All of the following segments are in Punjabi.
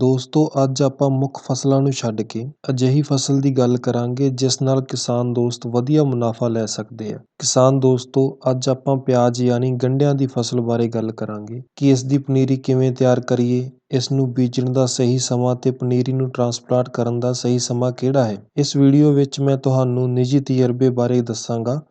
ਦੋਸਤੋ, ਅੱਜ ਆਪਾਂ ਮੁੱਖ ਫਸਲਾਂ ਨੂੰ ਛੱਡ ਕੇ ਅਜਿਹੀ ਫਸਲ ਦੀ ਗੱਲ ਕਰਾਂਗੇ, ਜਿਸ ਨਾਲ ਕਿਸਾਨ ਦੋਸਤ ਵਧੀਆ ਮੁਨਾਫਾ ਲੈ ਸਕਦੇ ਆ। ਕਿਸਾਨ ਦੋਸਤੋ, ਅੱਜ ਆਪਾਂ ਪਿਆਜ਼ ਯਾਨੀ ਗੰਢਿਆਂ ਦੀ ਫਸਲ ਬਾਰੇ ਗੱਲ ਕਰਾਂਗੇ, ਕਿ ਇਸ ਦੀ ਪਨੀਰੀ ਕਿਵੇਂ ਤਿਆਰ ਕਰੀਏ, ਇਸ ਨੂੰ ਬੀਜਣ ਦਾ ਸਹੀ ਸਮਾਂ ਤੇ ਪਨੀਰੀ ਨੂੰ ਟਰਾਂਸਪਲਾਂਟ ਕਰਨ ਦਾ ਸਹੀ ਸਮਾਂ ਕਿਹੜਾ ਹੈ। ਇਸ ਵੀਡੀਓ ਵਿੱਚ ਮੈਂ ਤੁਹਾਨੂੰ ਨਿੱਜੀ ਤਜਰਬੇ ਬਾਰੇ ਦੱਸਾਂਗਾ।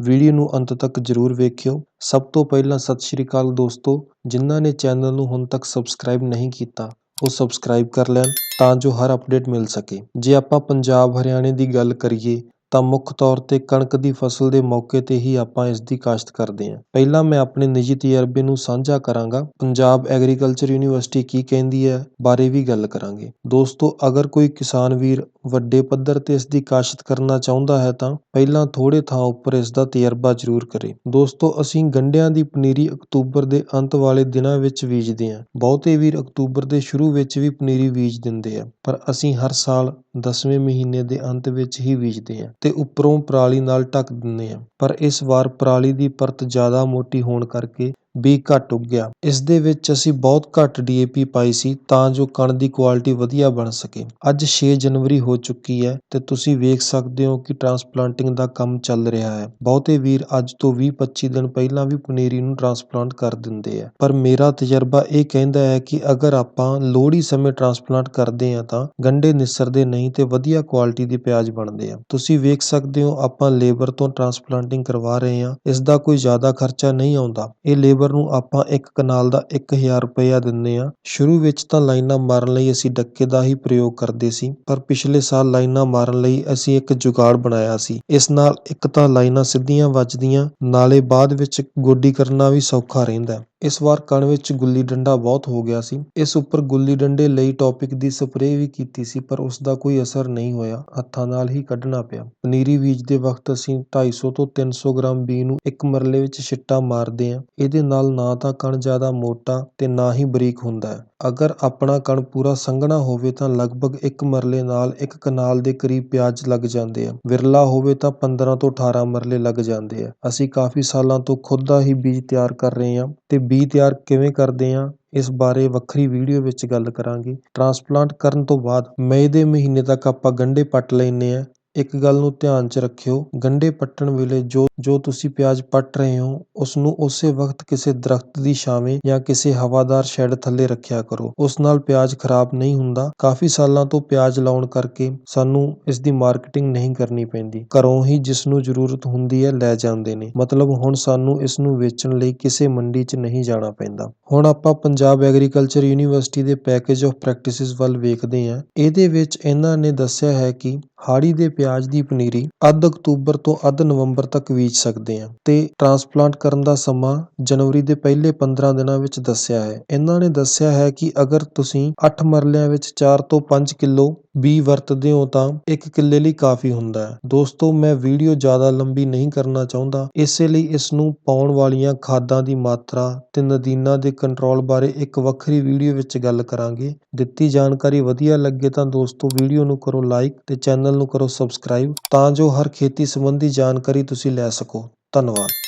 ਵੀਡੀਓ ਨੂੰ ਅੰਤ ਤੱਕ ਜ਼ਰੂਰ ਵੇਖਿਓ। ਸਭ ਤੋਂ ਪਹਿਲਾਂ ਸਤਿ ਸ਼੍ਰੀ ਅਕਾਲ ਦੋਸਤੋ। ਜਿਨ੍ਹਾਂ ਨੇ ਚੈਨਲ ਨੂੰ ਹੁਣ ਤੱਕ ਸਬਸਕ੍ਰਾਈਬ ਨਹੀਂ ਕੀਤਾ ਉਹ ਸਬਸਕ੍ਰਾਈਬ ਕਰ ਲੈਣ ਤਾਂ ਜੋ ਹਰ ਅਪਡੇਟ ਮਿਲ ਸਕੇ। ਜੇ ਆਪਾਂ ਪੰਜਾਬ ਹਰਿਆਣੇ ਦੀ ਗੱਲ ਕਰੀਏ ਤਾਂ ਮੁੱਖ ਤੌਰ ਤੇ ਕਣਕ ਦੀ ਫਸਲ ਦੇ ਮੌਕੇ ਤੇ ਹੀ ਆਪਾਂ ਇਸ ਦੀ ਕਾਸ਼ਤ ਕਰਦੇ ਹਾਂ। ਪਹਿਲਾਂ ਮੈਂ ਆਪਣੇ ਨਿੱਜੀ ਤਜਰਬੇ ਨੂੰ ਸਾਂਝਾ ਕਰਾਂਗਾ। ਪੰਜਾਬ ਐਗਰੀਕਲਚਰ ਯੂਨੀਵਰਸਿਟੀ ਕੀ ਕਹਿੰਦੀ ਹੈ ਬਾਰੇ ਵੀ ਗੱਲ ਕਰਾਂਗੇ। ਦੋਸਤੋ, ਅਗਰ ਕੋਈ ਕਿਸਾਨ ਵੀਰ ਵੱਡੇ ਪੱਧਰ ਤੇ ਇਸ ਦੀ ਕਾਸ਼ਤ ਕਰਨਾ ਚਾਹੁੰਦਾ ਹੈ ਤਾਂ ਪਹਿਲਾਂ ਥੋੜ੍ਹੇ ਥਾਂ ਉੱਪਰ ਇਸ ਦਾ ਤਜਰਬਾ ਜ਼ਰੂਰ ਕਰੇ। ਦੋਸਤੋ, ਅਸੀਂ ਗੰਢਿਆਂ ਦੀ ਪਨੀਰੀ ਅਕਤੂਬਰ ਦੇ ਅੰਤ ਵਾਲੇ ਦਿਨਾਂ ਵਿੱਚ ਬੀਜਦੇ ਹਾਂ। ਬਹੁਤੇ ਵੀਰ ਅਕਤੂਬਰ ਦੇ ਸ਼ੁਰੂ ਵਿੱਚ ਵੀ ਪਨੀਰੀ ਬੀਜ ਦਿੰਦੇ ਆ, ਪਰ ਅਸੀਂ ਹਰ ਸਾਲ 10ਵੇਂ ਮਹੀਨੇ ਦੇ ਅੰਤ ਵਿੱਚ ਹੀ ਬੀਜਦੇ ਹਾਂ। ਅਤੇ ਉੱਪਰੋਂ ਪਰਾਲੀ ਨਾਲ ਢੱਕ ਦਿੰਦੇ ਹਾਂ। ਪਰ ਇਸ ਵਾਰ ਪਰਾਲੀ ਦੀ ਪਰਤ ਜ਼ਿਆਦਾ ਮੋਟੀ ਹੋਣ ਕਰਕੇ ਵੀ ਘੱਟ ਉੱਗਿਆ। ਇਸ ਦੇ ਵਿੱਚ ਅਸੀਂ ਬਹੁਤ ਘੱਟ ਡੀਏਪੀ ਪਾਈ ਸੀ ਤਾਂ ਜੋ ਕਣ ਦੀ ਕੁਆਲਿਟੀ ਵਧੀਆ ਬਣ ਸਕੇ। ਅੱਜ 6 ਜਨਵਰੀ ਹੋ ਚੁੱਕੀ ਹੈ ਤੇ ਤੁਸੀਂ ਵੇਖ ਸਕਦੇ ਹੋ ਕਿ ਟਰਾਂਸਪਲਾਂਟਿੰਗ ਦਾ ਕੰਮ ਚੱਲ ਰਿਹਾ ਹੈ। ਬਹੁਤੇ ਵੀਰ ਅੱਜ ਤੋਂ 20-25 ਦਿਨ ਪਹਿਲਾਂ ਵੀ ਪਨੀਰੀ ਨੂੰ ਟਰਾਂਸਪਲਾਂਟ ਕਰ ਦਿੰਦੇ ਆ। ਪਰ ਮੇਰਾ ਤਜਰਬਾ ਇਹ ਕਹਿੰਦਾ ਹੈ ਕਿ ਅਗਰ ਆਪਾਂ ਲੋਹੜੀ ਸਮੇਂ ਟਰਾਂਸਪਲਾਂਟ ਕਰਦੇ ਆ ਤਾਂ ਗੰਢੇ ਨਿਸਰਦੇ ਨਹੀਂ ਤੇ ਵਧੀਆ ਕੁਆਲਿਟੀ ਦੇ ਪਿਆਜ਼ ਬਣਦੇ ਆ। ਤੁਸੀਂ ਵੇਖ ਸਕਦੇ ਹੋ ਆਪਾਂ ਲੇਬਰ ਤੋਂ ਟਰਾਂਸਪਲਾਂਟਿੰਗ ਕਰਵਾ ਰਹੇ ਹਾਂ। ਇਸ ਦਾ ਕੋਈ ਜ਼ਿਆਦਾ ਖਰਚਾ ਨਹੀਂ ਆਉਂਦਾ। ਇਹ ਲੇਬਰ ਨੂੰ ਆਪਾਂ ਇੱਕ ਕਨਾਲ ਦਾ ਇੱਕ ਹਜ਼ਾਰ ਰੁਪਇਆ ਦਿੰਦੇ ਹਾਂ। ਸ਼ੁਰੂ ਵਿੱਚ ਤਾਂ ਲਾਈਨਾਂ ਮਾਰਨ ਲਈ ਅਸੀਂ ਡੱਕੇ ਦਾ ਹੀ ਪ੍ਰਯੋਗ ਕਰਦੇ ਸੀ, ਪਰ ਪਿਛਲੇ ਸਾਲ ਲਾਈਨਾਂ ਮਾਰਨ ਲਈ ਅਸੀਂ ਇੱਕ ਜੁਗਾੜ ਬਣਾਇਆ ਸੀ। ਇਸ ਨਾਲ ਇੱਕ ਤਾਂ ਲਾਈਨਾਂ ਸਿੱਧੀਆਂ ਵੱਜਦੀਆਂ, ਨਾਲੇ ਬਾਅਦ ਵਿੱਚ ਗੋਡੀ ਕਰਨਾ ਵੀ ਸੌਖਾ ਰਹਿੰਦਾ। ਇਸ ਵਾਰ ਕਣ ਵਿੱਚ ਗੁੱਲੀ ਡੰਡਾ ਬਹੁਤ ਹੋ ਗਿਆ ਸੀ। ਇਸ ਉੱਪਰ ਗੁੱਲੀ ਡੰਡੇ ਲਈ ਟੋਪਿਕ ਦੀ ਸਪਰੇਅ ਵੀ ਕੀਤੀ ਸੀ, ਪਰ ਉਸ ਦਾ ਕੋਈ ਅਸਰ ਨਹੀਂ ਹੋਇਆ। ਹੱਥਾਂ ਨਾਲ ਹੀ ਕੱਢਣਾ ਪਿਆ। ਪਨੀਰੀ ਬੀਜਦੇ ਵਕਤ ਅਸੀਂ ਢਾਈ ਸੌ ਤੋਂ 300 ਗ੍ਰਾਮ ਬੀ ਨੂੰ ਇੱਕ ਮਰਲੇ ਵਿੱਚ ਛਿੱਟਾ ਮਾਰਦੇ ਹਾਂ। ਇਹਦੇ ਨਾਲ ਨਾ ਤਾਂ ਕਣ ਜ਼ਿਆਦਾ ਮੋਟਾ ਤੇ ਨਾ ਹੀ ਬਰੀਕ ਹੁੰਦਾ ਹੈ। ਅਗਰ ਆਪਣਾ ਕਣ ਪੂਰਾ ਸੰਘਣਾ ਹੋਵੇ ਤਾਂ ਲਗਭਗ ਇੱਕ ਮਰਲੇ ਨਾਲ ਇੱਕ ਕਨਾਲ ਦੇ ਕਰੀਬ ਪਿਆਜ਼ ਲੱਗ ਜਾਂਦੇ ਆ। ਵਿਰਲਾ ਹੋਵੇ ਤਾਂ 15 ਤੋਂ 18 ਮਰਲੇ ਲੱਗ ਜਾਂਦੇ ਆ। ਅਸੀਂ ਕਾਫੀ ਸਾਲਾਂ ਤੋਂ ਖੁਦ ਦਾ ਹੀ ਬੀਜ ਤਿਆਰ ਕਰ ਰਹੇ ਹਾਂ ਤੇ ਬੀ ਤਿਆਰ ਕਿਵੇਂ ਕਰਦੇ ਹਾਂ ਇਸ ਬਾਰੇ ਵੱਖਰੀ ਵੀਡੀਓ ਵਿੱਚ ਗੱਲ ਕਰਾਂਗੇ। ਟਰਾਂਸਪਲਾਂਟ ਕਰਨ ਤੋਂ ਬਾਅਦ ਮਈ ਦੇ ਮਹੀਨੇ ਤੱਕ ਆਪਾਂ ਗੰਢੇ ਪੱਟ ਲੈਂਦੇ ਹਾਂ ਇੱਕ ਗੱਲ ਨੂੰ ਧਿਆਨ 'ਚ ਰੱਖਿਓ, ਗੰਢੇ ਪੱਟਣ ਵੇਲੇ ਜੋ ਜੋ ਤੁਸੀਂ ਪਿਆਜ਼ ਪੱਟ ਰਹੇ ਹੋ ਉਸ ਨੂੰ ਉਸੇ ਵਕਤ ਕਿਸੇ ਦਰਖਤ ਦੀ ਛਾਵੇਂ ਜਾਂ ਕਿਸੇ ਹਵਾਦਾਰ ਸ਼ੈੱਡ ਥੱਲੇ ਰੱਖਿਆ ਕਰੋ। ਉਸ ਨਾਲ ਪਿਆਜ਼ ਖਰਾਬ ਨਹੀਂ ਹੁੰਦਾ। ਕਾਫੀ ਸਾਲਾਂ ਤੋਂ ਪਿਆਜ਼ ਲਾਉਣ ਕਰਕੇ ਸਾਨੂੰ ਇਸ ਦੀ ਮਾਰਕੀਟਿੰਗ ਨਹੀਂ ਕਰਨੀ ਪੈਂਦੀ। ਘਰੋਂ ਹੀ ਜਿਸ ਨੂੰ ਜ਼ਰੂਰਤ ਹੁੰਦੀ ਹੈ ਲੈ ਜਾਂਦੇ ਨੇ। ਮਤਲਬ ਹੁਣ ਸਾਨੂੰ ਇਸ ਨੂੰ ਵੇਚਣ ਲਈ ਕਿਸੇ ਮੰਡੀ 'ਚ ਨਹੀਂ ਜਾਣਾ ਪੈਂਦਾ। ਹੁਣ ਆਪਾਂ ਪੰਜਾਬ ਐਗਰੀਕਲਚਰ ਯੂਨੀਵਰਸਿਟੀ ਦੇ ਪੈਕੇਜ ਆਫ ਪ੍ਰੈਕਟਿਸਿਸ ਵੱਲ ਵੇਖਦੇ ਹਾਂ। ਇਹਦੇ ਵਿੱਚ ਇਹਨਾਂ ਨੇ ਦੱਸਿਆ ਹੈ ਕਿ ਹਾੜੀ ਦੇ ਪਿਆਜ਼ ਦੀ ਪਨੀਰੀ ਅੱਧ ਅਕਤੂਬਰ ਤੋਂ ਅੱਧ ਨਵੰਬਰ ਤੱਕ ਬੀਜ ਸਕਦੇ ਹਾਂ ਤੇ ਟਰਾਂਸਪਲਾਂਟ ਕਰਨ ਦਾ ਸਮਾਂ ਜਨਵਰੀ ਦੇ ਪਹਿਲੇ 15 ਦਿਨਾਂ ਵਿੱਚ ਦੱਸਿਆ ਹੈ। ਇਹਨਾਂ ਨੇ ਦੱਸਿਆ ਹੈ ਕਿ ਅਗਰ ਤੁਸੀਂ ਅੱਠ ਮਰਲਿਆਂ ਵਿੱਚ ਚਾਰ ਤੋਂ ਪੰਜ ਕਿੱਲੋ ਵੀ ਵਰਤਦੇ ਹੋ ਤਾਂ ਇੱਕ ਕਿੱਲੇ ਲਈ ਕਾਫੀ ਹੁੰਦਾ ਹੈ। ਦੋਸਤੋ, ਮੈਂ ਵੀਡੀਓ ਜ਼ਿਆਦਾ ਲੰਬੀ ਨਹੀਂ ਕਰਨਾ ਚਾਹੁੰਦਾ। ਇਸੇ ਲਈ ਇਸ ਨੂੰ ਪਾਉਣ ਵਾਲੀਆਂ ਖਾਦਾਂ ਦੀ ਮਾਤਰਾ ਤੇ ਨਦੀਨਾਂ ਦੇ ਕੰਟਰੋਲ ਬਾਰੇ ਇੱਕ ਵੱਖਰੀ ਵੀਡੀਓ ਵਿੱਚ ਗੱਲ ਕਰਾਂਗੇ। ਦਿੱਤੀ ਜਾਣਕਾਰੀ ਵਧੀਆ ਲੱਗੇ ਤਾਂ ਦੋਸਤੋ, ਵੀਡੀਓ ਨੂੰ ਕਰੋ ਲਾਈਕ ਤੇ ਚੈਨਲ ਨੂੰ ਕਰੋ ਸਬਸਕ੍ਰਾਈਬ ਤਾਂ ਜੋ ਹਰ ਖੇਤੀ ਸੰਬੰਧੀ ਜਾਣਕਾਰੀ ਤੁਸੀਂ ਲੈ ਸਕੋ। ਧੰਨਵਾਦ।